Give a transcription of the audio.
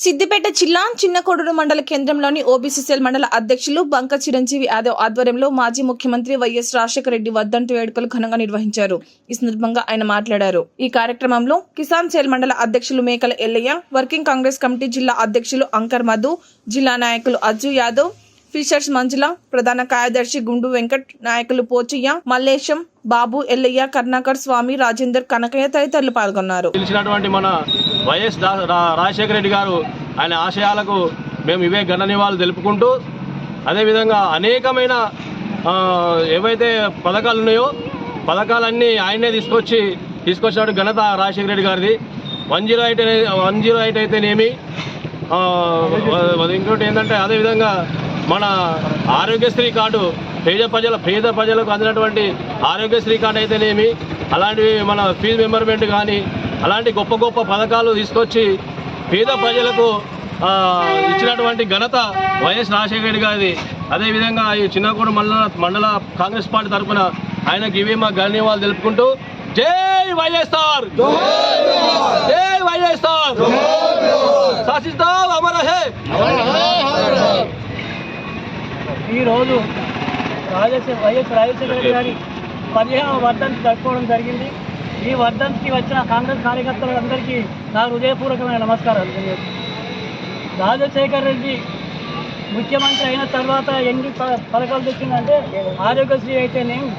సిద్దిపేట జిల్లా చిన్నకోడూరు మండల కేంద్రంలోని ఓబీసీ సెల్ మండల అధ్యక్షులు బంక చిరంజీవి యాదవ్ ఆధ్వర్యంలో మాజీ ముఖ్యమంత్రి వైఎస్ రాజశేఖర రెడ్డి వర్ధంతి వేడుకలు ఘనంగా నిర్వహించారు. ఈ సందర్భంగా ఆయన మాట్లాడారు. ఈ కార్యక్రమంలో కిసాన్ సెల్ మండల అధ్యక్షులు మేకల ఎల్లయ్య వర్కింగ్ కాంగ్రెస్ కమిటీ జిల్లా అధ్యక్షులు అంకర్ మధు జిల్లా నాయకులు అజ్జు యాదవ్ ఫిషర్స్ మంజుల ప్రధాన కార్యదర్శి గుండు వెంకట్ నాయకులు పోచయ్య మల్లేశం బాబు ఎల్లయ్య కర్ణాకర్ స్వామి రాజేందర్ కనకయ్య తదితరులు పాల్గొన్నారు. పిలిచినటువంటి మన వైఎస్ రాజశేఖర రెడ్డి గారు ఆయన ఆశయాలకు మేము ఇవే ఘన నివాళులు తెలుపుకుంటూ అదేవిధంగా అనేకమైన ఏవైతే పథకాలు ఉన్నాయో పథకాలన్నీ ఆయనే తీసుకొచ్చి తీసుకొచ్చినటువంటి ఘనత రాజశేఖర రెడ్డి గారిది. One zero eight one zero eight అయితేనేమి ఇంకోటి ఏంటంటే అదేవిధంగా మన ఆరోగ్యశ్రీ కార్డు పేద ప్రజల పేద ప్రజలకు అందినటువంటి ఆరోగ్యశ్రీ కార్డు అయితేనేమి అలాంటివి మన ఫీజు మెంబర్మెంట్ కానీ అలాంటి గొప్ప గొప్ప పథకాలు తీసుకొచ్చి పేద ప్రజలకు ఇచ్చినటువంటి ఘనత వైఎస్ రాజశేఖర రెడ్డి గారిది. అదేవిధంగా ఈ చిన్నకోడు మండల మండల కాంగ్రెస్ పార్టీ తరఫున ఆయనకి ఇవే మా ధన్యవాదాలు తెలుపుకుంటూ జై వైఎస్ఆర్! జై వైఎస్ఆర్! శాసిస్తాం అమర హే ఈరోజు రాజశేఖర వైఎస్ రాజశేఖర రెడ్డి గారి పదిహేనవ వర్ధంతి జరుపుకోవడం జరిగింది ఈ వర్ధంతికి వచ్చిన కాంగ్రెస్ కార్యకర్తలందరికీ నా హృదయపూర్వకమైన నమస్కారాలు తెలియజేస్తున్నాను. రాజశేఖర రెడ్డి ముఖ్యమంత్రి అయిన తర్వాత ఎన్ని ప- పథకాలు తెచ్చిందంటే ఆరోగ్యశ్రీ అయితేనేమి